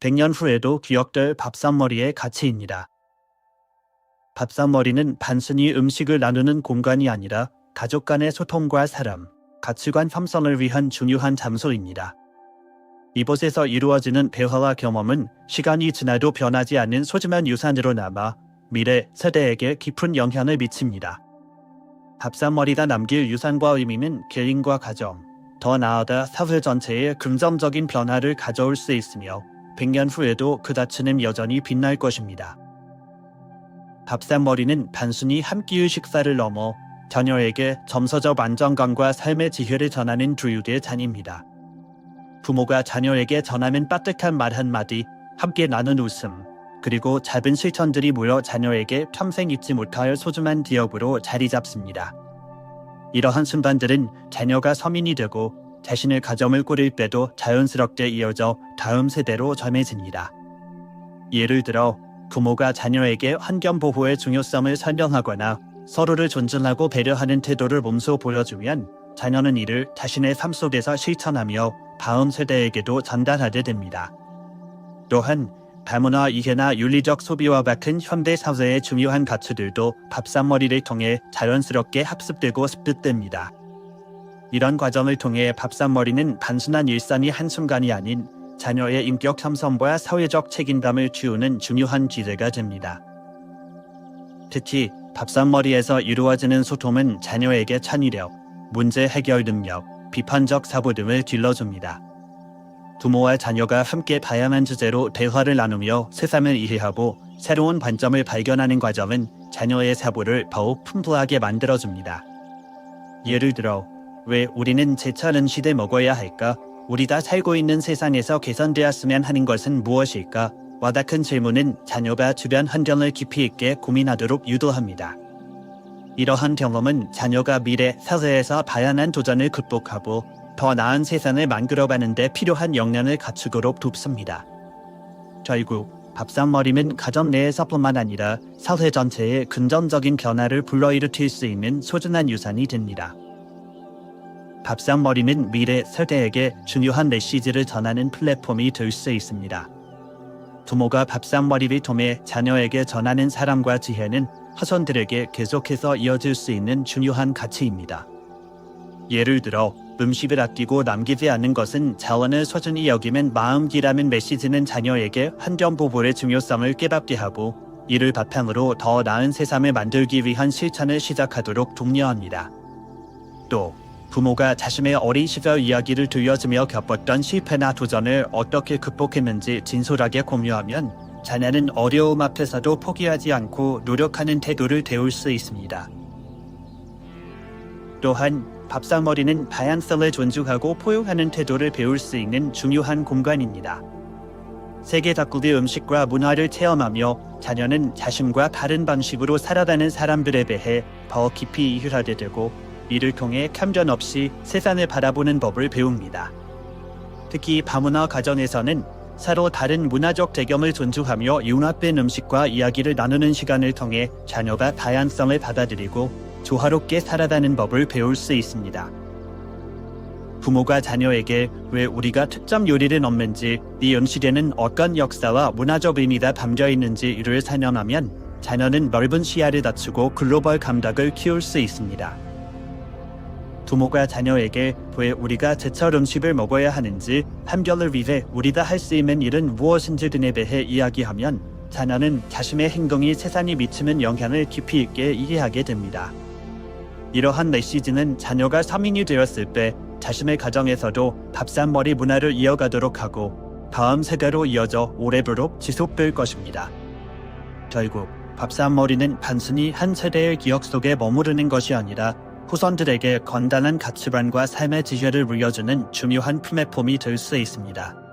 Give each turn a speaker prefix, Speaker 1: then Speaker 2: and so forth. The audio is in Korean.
Speaker 1: 100년 후에도 기억될 밥상머리의 가치입니다. 밥상머리는 단순히 음식을 나누는 공간이 아니라 가족 간의 소통과 사람, 가치관 형성을 위한 중요한 장소입니다. 이곳에서 이루어지는 대화와 경험은 시간이 지나도 변하지 않는 소중한 유산으로 남아 미래 세대에게 깊은 영향을 미칩니다. 밥상머리가 남길 유산과 의미는 개인과 가정, 더 나아가 사회 전체에 긍정적인 변화를 가져올 수 있으며 100년 후에도 그 가치는 여전히 빛날 것입니다. 밥상머리는 단순히 한 끼의 식사를 넘어 자녀에게 점서적 안정감과 삶의 지혜를 전하는 주유의 잔입니다. 부모가 자녀에게 전하는 따뜻한 말 한마디, 함께 나눈 웃음, 그리고 작은 실천들이 모여 자녀에게 평생 잊지 못할 소중한 기억으로 자리 잡습니다. 이러한 순간들은 자녀가 서민이 되고 자신의 가정을 꾸릴 때도 자연스럽게 이어져 다음 세대로 전해집니다. 예를 들어 부모가 자녀에게 환경 보호의 중요성을 설명하거나 서로를 존중하고 배려하는 태도를 몸소 보여주면 자녀는 이를 자신의 삶 속에서 실천하며 다음 세대에게도 전달하게 됩니다. 또한 다문화 이해나 윤리적 소비와 같은 현대 사회의 중요한 가치들도 밥상머리를 통해 자연스럽게 합습되고 습득됩니다. 이런 과정을 통해 밥상머리는 단순한 일상이 한순간이 아닌 자녀의 인격 형성과 사회적 책임감을 키우는 중요한 기제가 됩니다. 특히 밥상머리에서 이루어지는 소통은 자녀에게 창의력, 문제 해결 능력, 비판적 사고 등을 길러줍니다. 부모와 자녀가 함께 다양한 주제로 대화를 나누며 세상을 이해하고 새로운 관점을 발견하는 과정은 자녀의 사고를 더욱 풍부하게 만들어줍니다. 예를 들어, 왜 우리는 제철은 시대 먹어야 할까? 우리가 살고 있는 세상에서 개선되었으면 하는 것은 무엇일까? 와 같은 질문은 자녀가 주변 환경을 깊이 있게 고민하도록 유도합니다. 이러한 경험은 자녀가 미래 사회에서 다양한 도전을 극복하고 더 나은 세상을 만들어가는 데 필요한 역량을 갖추도록 돕습니다. 결국 밥상머리는 가정 내에서뿐만 아니라 사회 전체에 긍정적인 변화를 불러일으킬 수 있는 소중한 유산이 됩니다. 밥상머리는 미래 세대에게 중요한 메시지를 전하는 플랫폼이 될 수 있습니다. 부모가 밥상머리를 통해 자녀에게 전하는 사랑과 지혜는 후손들에게 계속해서 이어질 수 있는 중요한 가치입니다. 예를 들어 음식을 아끼고 남기지 않는 것은 자원을 소중히 여기는 마음기라는 메시지는 자녀에게 환경 보호의 중요성을 깨닫게 하고 이를 바탕으로 더 나은 세상을 만들기 위한 실천을 시작하도록 독려합니다. 또 부모가 자신의 어린 시절 이야기를 들려주며 겪었던 실패나 도전을 어떻게 극복했는지 진솔하게 공유하면 자녀는 어려움 앞에서도 포기하지 않고 노력하는 태도를 배울 수 있습니다. 또한 밥상머리는 다양성을 존중하고 포용하는 태도를 배울 수 있는 중요한 공간입니다. 세계 각국의 음식과 문화를 체험하며 자녀는 자신과 다른 방식으로 살아가는 사람들에 대해 더 깊이 이해하게 되고 이를 통해 편견 없이 세상을 바라보는 법을 배웁니다. 특히 다문화 가정에서는 서로 다른 문화적 배경을 존중하며 융합된 음식과 이야기를 나누는 시간을 통해 자녀가 다양성을 받아들이고 조화롭게 살아가는 법을 배울 수 있습니다. 부모가 자녀에게 왜 우리가 특정 요리를 넣는지, 이 음식에는 어떤 역사와 문화적 의미가 담겨 있는지 이를 설명하면 자녀는 넓은 시야를 갖추고 글로벌 감각을 키울 수 있습니다. 부모가 자녀에게 왜 우리가 제철 음식을 먹어야 하는지, 한결을 위해 우리가 할 수 있는 일은 무엇인지 등에 대해 이야기하면 자녀는 자신의 행동이 세상에 미치는 영향을 깊이 있게 이해하게 됩니다. 이러한 메시지는 자녀가 서민이 되었을 때 자신의 가정에서도 밥상머리 문화를 이어가도록 하고 다음 세대로 이어져 오래도록 지속될 것입니다. 결국 밥상머리는 단순히 한 세대의 기억 속에 머무르는 것이 아니라 후손들에게 건단한 가치관과 삶의 지혜를 물려주는 중요한 플랫폼이 될 수 있습니다.